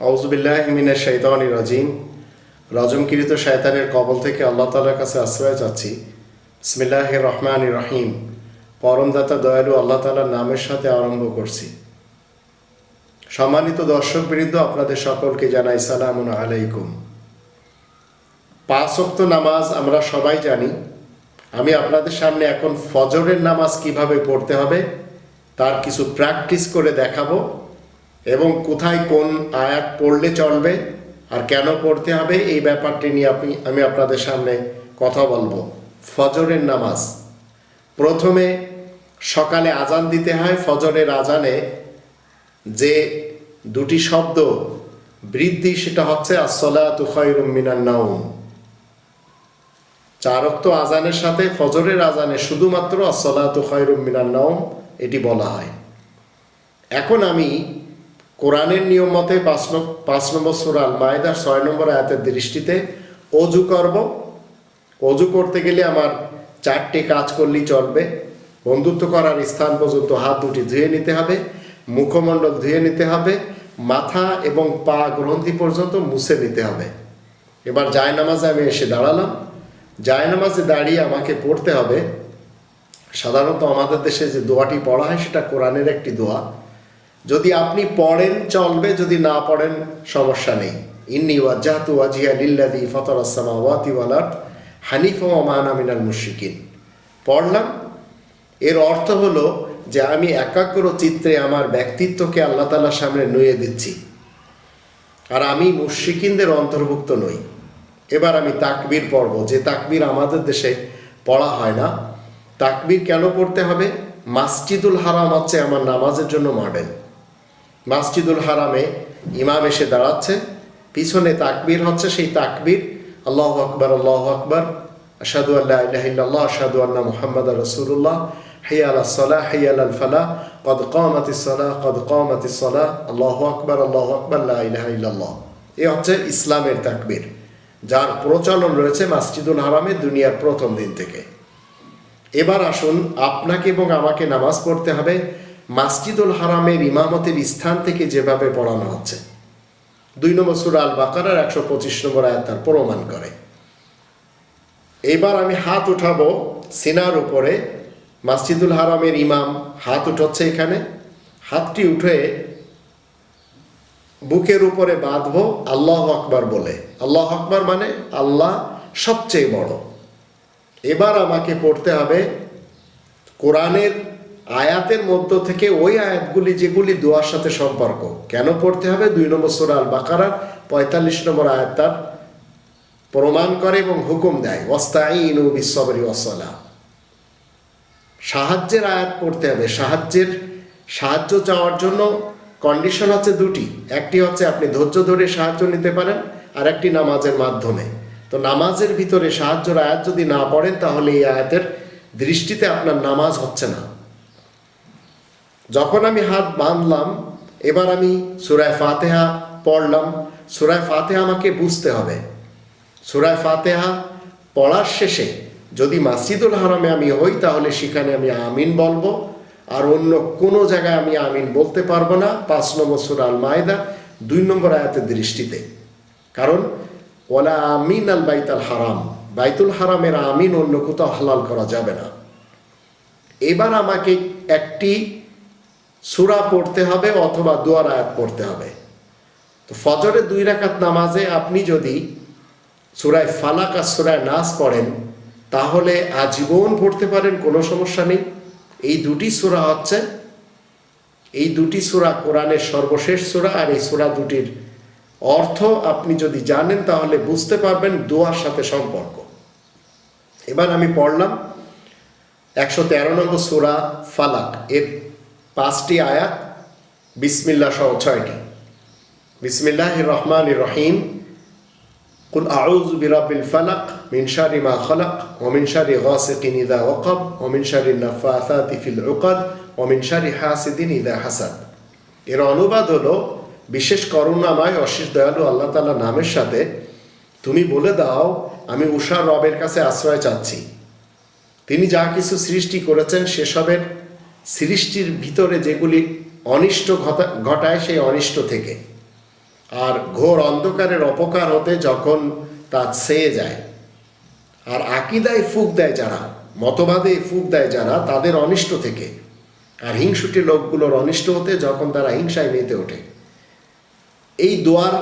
আউজবিল্লাহ মিনের শৈতানি রাজিম। রজমকৃত শয়তানের কবল থেকে আল্লাহ তালার কাছে আশ্রয় চাচ্ছি। বিসমিল্লাহ রহমান রহিম। পরমদাতা দয়ালু আল্লাহ তালার নামের সাথে আরম্ভ করছি। সম্মানিত দর্শক বৃন্দ আপনাদের সকলকে জানাই সালাম আলাইকুম। পাঁচ ওয়াক্ত নামাজ আমরা সবাই জানি। আমি আপনাদের সামনে এখন ফজরের নামাজ কীভাবে পড়তে হবে, তার কিছু প্র্যাকটিস করে দেখাবো। এবং কোথায় কোন আয়াত পড়লে চলবে আর কেন পড়তে হবে, এই ব্যাপারটি নিয়ে আপনি, আমি আপনাদের সামনে কথা বলব। ফজরের নামাজ। প্রথমে সকালে আজান দিতে হয়, ফজরের আজানে যে দুটি শব্দ বৃদ্ধি, সেটা হচ্ছে মিনান নাউম চারক্ত আজানের সাথে ফজরের আজানে শুধুমাত্র আসলাতু খয়রুম মিনান নাউম এটি বলা হয়। এখন আমি কোরআনের নিয়ম মতে পাঁচ নম- পাঁচ নম্বর সুরাল মায়েদার ছয় নম্বর আয়াতের দৃষ্টিতে অজু করব। অজু করতে গেলে আমার চারটে কাজ করলেই চলবে। বন্ধুত্ব করার স্থান পর্যন্ত হাত দুটি ধুয়ে নিতে হবে, মুখমণ্ডল ধুয়ে নিতে হবে, মাথা এবং পা গ্রন্থি পর্যন্ত মুছে নিতে হবে। এবার জায়নামাজে আমি এসে দাঁড়ালাম। জায়নামাজে দাঁড়িয়ে আমাকে পড়তে হবে। সাধারণত আমাদের দেশে যে দোয়াটি পড়া হয় সেটা কোরআনের একটি দোয়া। যদি আপনি পড়েন, চলবে, যদি না পড়েন, সমস্যা নেই। ইন্নি ওয়াজাহাতু ওয়াজিহা লিল্লাযী ফাতারাস সামাওয়াতি ওয়াল আরদ, হানিফা ওয়া মা আনা মিনাল মুশরিকিন। পড়লাম। এর অর্থ হলো যে আমি একাগ্র চিত্রে আমার ব্যক্তিত্বকে আল্লাহ তাআলার সামনে নুয়ে দিচ্ছি। আর আমি মুশরিকিনদের অন্তর্ভুক্ত নই। এবার আমি তাকবীর পড়ব। যে তাকবীর আমাদের দেশে পড়া হয় না। তাকবীর কেন পড়তে হবে? মাসজিদুল হারাম হচ্ছে আমার নামাজের জন্য মডেল। মাসজিদুল হারামে ইমাম এসে দাঁড়াচ্ছে। পিছনে তাকবীর হচ্ছে, সেই তাকবীর, আল্লাহ আকবর আল্লাহ আকবর আসাদু আল্লাহ ইল্লাল্লাহ আসাদু আল্লাহ মুহাম্মদ রসুল্লাহ হাইয়া আল সালাহ হাইয়া আল ফালাহ, কদ কামাতি সালাহ, কদ কামাতি সালাহ, আল্লাহ আকবর আল্লাহ আকবর, লা ইলাহা ইল্লাল্লাহ। এ হচ্ছে ইসলামের তাকবীর, যার প্রচলন রয়েছে মাসজিদুল হারামে দুনিয়ার প্রথম দিন থেকে। এবার আসুন, আপনাকে এবং আমাকে নামাজ পড়তে হবে। মাসজিদুল হারামের ইমামতের স্থান থেকে যেভাবে পড়ানো হচ্ছে। দুই নম্বর সুরা আল বাকারার একশো পঁচিশ নম্বর আয়াত তার প্রমাণ করে। এবার আমি হাত উঠাবো সিনার উপরে। মাসজিদুল হারামের ইমাম হাত উঠাচ্ছে এখানে। হাতটি উঠে বুকের উপরে বাঁধবো, আল্লাহ আকবার বলে। আল্লাহ আকবার মানে আল্লাহ সবচেয়ে বড়। এবার আমাকে পড়তে হবে কোরআনের আয়াতের মধ্য থেকে ওই আয়াতগুলি যেগুলি দোয়ার সাথে সম্পর্ক। কেন পড়তে হবে? দুই নম্বর সুরা আল বাকারার পঁয়তাল্লিশ নম্বর আয়াত তার প্রমাণ করে এবং হুকুম দেয় ওস্তাইনু বিশ্বরি ওসলা সাহায্যের আয়াত পড়তে হবে। সাহায্যের, সাহায্য চাওয়ার জন্য কন্ডিশন হচ্ছে দুটি। একটি হচ্ছে আপনি ধৈর্য ধরে সাহায্য নিতে পারেন, আর একটি নামাজের মাধ্যমে। তো নামাজের ভিতরে সাহায্যের আয়াত যদি না পড়েন, তাহলে এই আয়াতের দৃষ্টিতে আপনার নামাজ হচ্ছে না। যখন আমি হাত বাঁধলাম, এবার আমি সুরায় ফাতেহা পড়লাম। সুরায় ফাতেহা আমাকে বুঝতে হবে। সুরায় ফাতেহা পড়ার শেষে যদি মাসজিদুল হারামে আমি হই, তাহলে সেখানে আমি আমিন বলব। আর অন্য কোনো জায়গায় আমি আমিন বলতে পারব না। পাঁচ নম্বর সুরা আল মায়দা দুই নম্বর আয়াতের দৃষ্টিতে। কারণ ওলা আমিন আল বাইতাল হারাম। বাইতুল হারামের আমিন অন্য কোথাও হালাল করা যাবে না। এবার আমাকে একটি সুরা পড়তে হবে অথবা দোয়ার আয়াত পড়তে হবে। তো ফজরের দুই রাকাত নামাজে আপনি যদি সুরায় ফালাক আর সুরায় নাস পড়েন, তাহলে আজীবন পড়তে পারেন, কোনো সমস্যা নেই। এই দুটি সুরা হচ্ছে, এই দুটি সুরা কোরআনের সর্বশেষ সুরা আর এই সুরা দুটির অর্থ আপনি যদি জানেন, তাহলে বুঝতে পারবেন দোয়ার সাথে সম্পর্ক। এবার আমি পড়লাম একশো তেরো নম্বর সুরা ফালাক। এর পাঁচটি আয়াত বিসমিল্লা সহ ছয়টি। বিসমিল্লাহ রহমান রহিম। কুল আউজ বিরাবিল ফালাক মিনশারি মা খলাক ওমিনশারি গসিকিন ইদা ওকব ওমিনশারি নফাসাতি ফিল উকদ ওমিনশারি হাসিদিন ইদা হাসাদ। এর অনুবাদ হলো বিশেষ করুণাময়, অশীষ দয়ালু আল্লাহ তালা নামের সাথে, তুমি বলে দাও, আমি উষা রবের কাছে আশ্রয় চাচ্ছি। তিনি যা কিছু সৃষ্টি করেছেন সেসবের সৃষ্টির ভিতরে যেগুলি অনিষ্ট ঘটা- ঘটায় সেই অনিষ্ট থেকে। আর ঘোর অন্ধকারের অপকার হতে যখন তা ছেয়ে যায়। আর আকিদায় ফুক দেয় যারা, মতবাদে ফুক দেয় যারা, তাদের অনিষ্ট থেকে। আর হিংসুটি লোকগুলোর অনিষ্ট হতে যখন তারা হিংসায় মেতে ওঠে। এই দোয়ার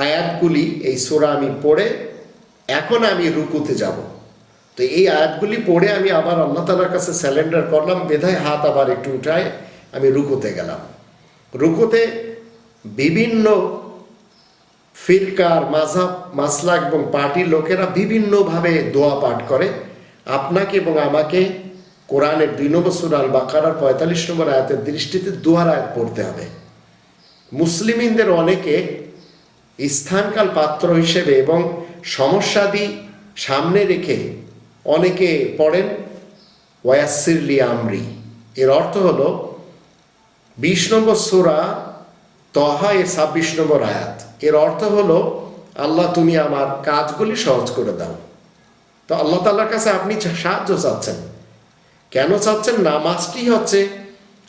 আয়াতগুলি এই সোরা আমি পড়ে এখন আমি রুকুতে যাব। তো এই আয়াতগুলি পড়ে আমি আবার আল্লাহ তালার কাছে স্যালেন্ডার করলাম, বেধায় হাত আবার একটু উঠায় আমি রুকুতে গেলাম। রুকুতে বিভিন্ন ফিরকার মাঝাব মাসলাক এবং পার্টির লোকেরা বিভিন্নভাবে দোয়া পাঠ করে। আপনাকে এবং আমাকে কোরআনের দুই নম্বর সুর আল বাকারার পঁয়তাল্লিশ নম্বর আয়াতের দৃষ্টিতে দোয়ার আয়াত পড়তে হবে। মুসলিমিনদের অনেকে স্থানকাল পাত্র হিসেবে এবং সমস্যাদি সামনে রেখে অনেকে পড়েন ওয়াসিরলি আমরি। এর অর্থ হল, বিশ নম্বর সুরা তহা এর ছাব্বিশ নম্বর আয়াত। এর অর্থ হলো, আল্লাহ তুমি আমার কাজগুলি সহজ করে দাও। তো আল্লাহ তাল্লার কাছে আপনি সাহায্য চাচ্ছেন। কেন চাচ্ছেন? নামাজটি হচ্ছে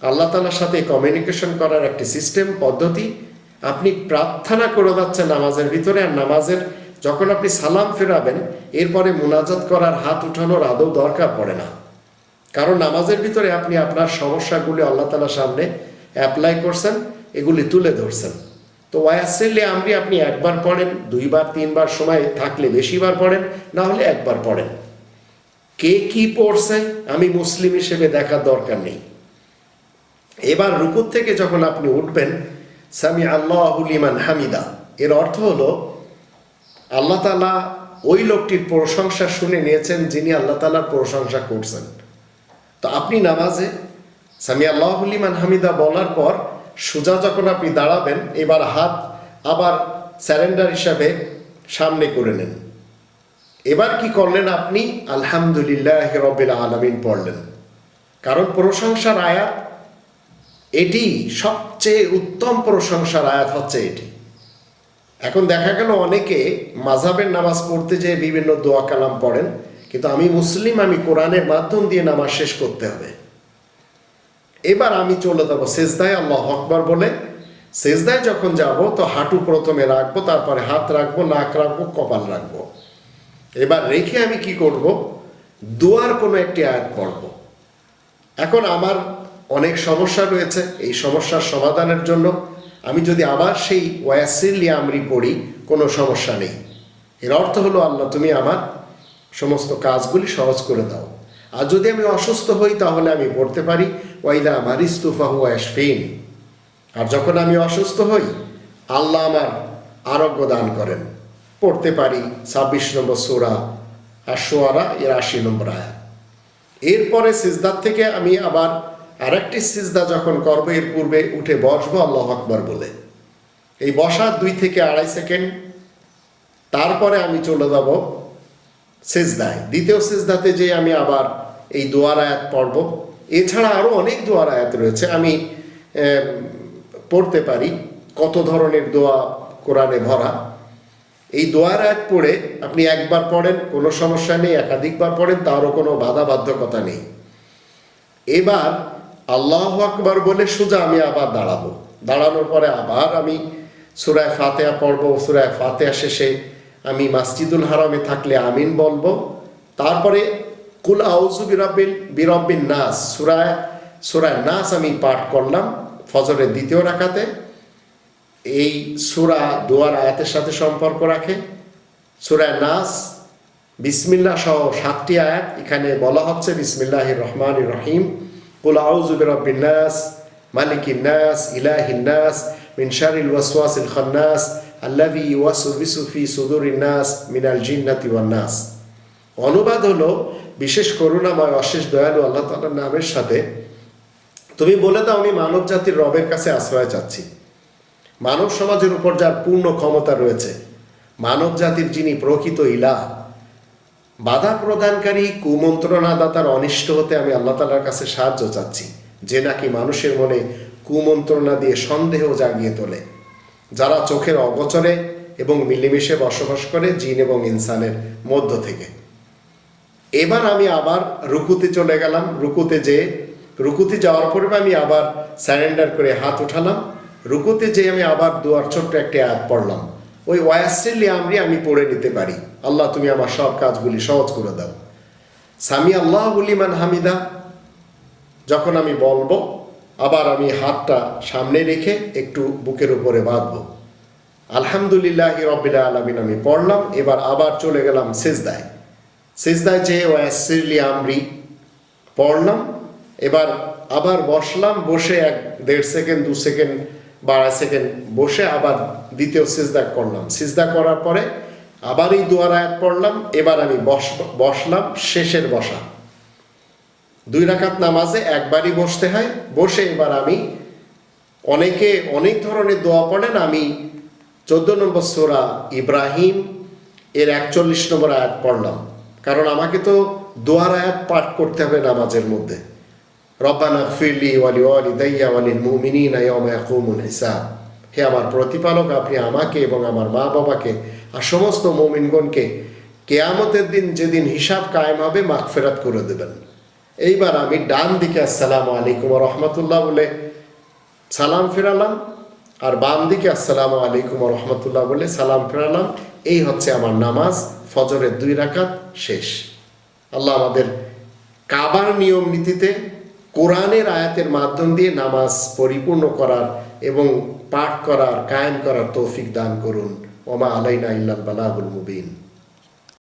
আল্লাহ তালার সাথে কমিউনিকেশন করার একটি সিস্টেম পদ্ধতি। আপনি প্রার্থনা করে যাচ্ছেন নামাজের ভিতরে, আর নামাজের যখন আপনি সালাম ফেরাবেন, এরপরে মুনাজাত করার হাত উঠানোর আদৌ দরকার পড়ে না। কারণ নামাজের ভিতরে আপনি আপনার সমস্যাগুলি আল্লাহ তালার সামনে অ্যাপ্লাই করছেন, এগুলি তুলে ধরছেন। তো ওয়াসেলে আমরি আপনি একবার পড়েন, দুইবার, তিনবার সময় থাকলে বেশিবার পড়েন, না হলে একবার পড়েন। কে কি পড়ছে, আমি মুসলিম হিসেবে দেখার দরকার নেই। এবার রুকুর থেকে যখন আপনি উঠবেন, সামি আল্লাহুলিমান হামিদা, এর অর্থ হলো আল্লাহ তালা ওই লোকটির প্রশংসা শুনে নিয়েছেন যিনি আল্লাহ তালার প্রশংসা করছেন। তো আপনি নামাজে সামি আল্লাহুলিমান হামিদা বলার পর সোজা যখন আপনি দাঁড়াবেন, এবার হাত আবার স্যারেন্ডার হিসাবে সামনে করে নেন। এবার কি করলেন আপনি? আলহামদুলিল্লাহ রবিল আলমিন পড়লেন। কারণ প্রশংসার আয়াত এটি সবচেয়ে উত্তম প্রশংসার আয়াত হচ্ছে এটি। এখন দেখা গেল অনেকে মাঝাবের নামাজ পড়তে যেয়ে বিভিন্ন দোয়া কালাম পড়েন, কিন্তু আমি মুসলিম, আমি কোরআনের মাধ্যম দিয়ে নামাজ শেষ করতে হবে। এবার আমি চলে যাব সেজদায়, আল্লাহ আকবর বলে। সেজদায় যখন যাব, তো হাঁটু প্রথমে রাখব, তারপরে হাত রাখব, নাক রাখব, কপাল রাখব। এবার রেখে আমি কি করব? দোয়ার কোনো একটি আয়াত পড়ব। এখন আমার অনেক সমস্যা রয়েছে, এই সমস্যার সমাধানের জন্য আমি যদি আবার সেই ওয়াসিল্লি আমরি পড়ি, কোনো সমস্যা নেই। এর অর্থ হলো, আল্লাহ, তুমি আমার সমস্ত কাজগুলি সহজ করে দাও। আর যদি আমি অসুস্থ হই, তাহলে আমি পড়তে পারি, ওয়াইদা আমার ইস্তুফাহু অ্যাশফিন আর যখন আমি অসুস্থ হই, আল্লাহ আমার আরোগ্য দান করেন। পড়তে পারি ছাব্বিশ নম্বর সোরা আর সোয়ারা এর আশি নম্বর আয়াত। এরপরে সিজদার থেকে আমি আবার আরেকটি সিজদা যখন করব এর পূর্বে উঠে বসবো, আল্লাহ আকবর বলে। এই বসার দুই থেকে আড়াই সেকেন্ড, তারপরে আমি চলে যাব সেজদায়। দ্বিতীয় সেজদাতে যে আমি আবার এই দোয়ার আয়াত পড়ব। এছাড়া আরও অনেক দোয়ার আয়াত রয়েছে, আমি পড়তে পারি কত ধরনের দোয়া কোরআনে ভরা। এই দোয়ার আয়াত পড়ে আপনি একবার পড়েন, কোনো সমস্যা নেই, একাধিকবার পড়েন, তারও কোনো বাধা বাধ্যকতা নেই। এবার আল্লাহ আকবর বলে সোজা আমি আবার দাঁড়াবো। দাঁড়ানোর পরে আবার আমি সুরায় ফাতেহা পড়ব, সুরায় ফাতেহা শেষে আমি মাসজিদুল হারামে থাকলে আমিন বলব। তারপরে কুল আউজু বিরব্বিল, বিরব্বিন নাস, সুরায় সুরায় নাস আমি পাঠ করলাম ফজরের দ্বিতীয় রাখাতে এই সুরা দোয়ার আয়াতের সাথে সম্পর্ক রাখে। সুরায় নাস বিসমিল্লা সহ সাতটি আয়াত, এখানে বলা হচ্ছে বিসমিল্লাহ রহমান রহিম। আউজু বিরব্বিন নাস মালিকিন নাস ইলাহিন নাস মিন শারিল ওয়াসওয়াসিল খান্নাস আল্লাযী ইউওয়াসওয়িসু ফি সুদুরিন নাস মিনাল জিন্নাতি ওয়ান নাস অনুবাদ হলো বিশেষ করুণাময়, অশেষ দয়ালু আল্লাহ তাআলার নামের সাথে, তুমি বলে দাও, আমি মানব জাতির রবের কাছে আশ্রয় চাচ্ছি। মানব সমাজের উপর যার পূর্ণ ক্ষমতা রয়েছে, মানব জাতির যিনি প্রকৃত ইলাহ বাধা প্রদানকারী কুমন্ত্রণাদাতার অনিষ্ট হতে আমি আল্লাহ তালার কাছে সাহায্য চাচ্ছি, যে নাকি মানুষের মনে কুমন্ত্রণা দিয়ে সন্দেহ জাগিয়ে তোলে। যারা চোখের অগোচরে এবং মিলেমিশে বসবাস করে জিন এবং ইনসানের মধ্য থেকে। এবার আমি আবার রুকুতে চলে গেলাম, রুকুতে যে রুকুতে যাওয়ার পরে আমি আবার স্যারেন্ডার করে হাত উঠালাম, রুকুতে যে আমি আবার দুয়ার ছোট্ট একটি আয়াত পড়লাম। ওই ওয়াসিল্লি আমরি আমি পড়ে নিতে পারি। আল্লাহ, তুমি আমার সব কাজগুলি সহজ করে দাও। সামি আল্লাহ উলিমান হামিদা, যখন আমি বলব, আবার আমি হাতটা সামনে রেখে একটু বুকের উপরে বাঁধবো। আলহামদুলিল্লাহ রবিল্লা আলমিন, আমি পড়লাম, এবার আবার চলে গেলাম সেজদায়। সেজদায় যে ওয়াসিরলি আমরি পড়লাম, এবার আবার বসলাম, বসে এক দেড় সেকেন্ড, দু সেকেন্ড বা আড়াই সেকেন্ড বসে আবার দ্বিতীয় সিজদা করলাম। সিজদা করার পরে আবার এই দুয়ার আয়াত পড়লাম, এবার আমি বস, বসলাম শেষের বসা। দুই রাকাত নামাজে একবারই বসতে হয়, বসে এবার আমি অনেকে অনেক ধরনের দোয়া পড়েন, আমি চোদ্দ নম্বর সোরা ইব্রাহিম এর একচল্লিশ নম্বর আয়াত পড়লাম। কারণ আমাকে তো দোয়ার আয়াত পাঠ করতে হবে নামাজের মধ্যে। রব্বানা ফিরলি ওয়ালি ওয়ালি দাইয়া ওয়ালিল মুমিনিন ইয়াউমা ইয়াকুমুল হে আমার প্রতিপালক, আপনি আমাকে এবং আমার মা বাবাকে আর সমস্ত মুমিনগণকে কেয়ামতের দিন যেদিন হিসাব কায়েম হবে, মাগফিরাত করে দেবেন। এইবার আমি ডান দিকে আসসালামু আলাইকুম রহমতুল্লাহ বলে সালাম ফেরালাম, আর বাম দিকে আসসালামু আলাইকুম রহমতুল্লাহ বলে সালাম ফেরালাম। এই হচ্ছে আমার নামাজ, ফজরের দুই রাকাত শেষ। আল্লাহ আমাদের কাবার নিয়ম নীতিতে কোরআনের আয়াতের মাধ্যম দিয়ে নামাজ পরিপূর্ণ করার এবং পাঠ করার, কায়েম করার তৌফিক দান করুন। ওমা আলাইনা ইল্লাল বালাগুল মুবিন।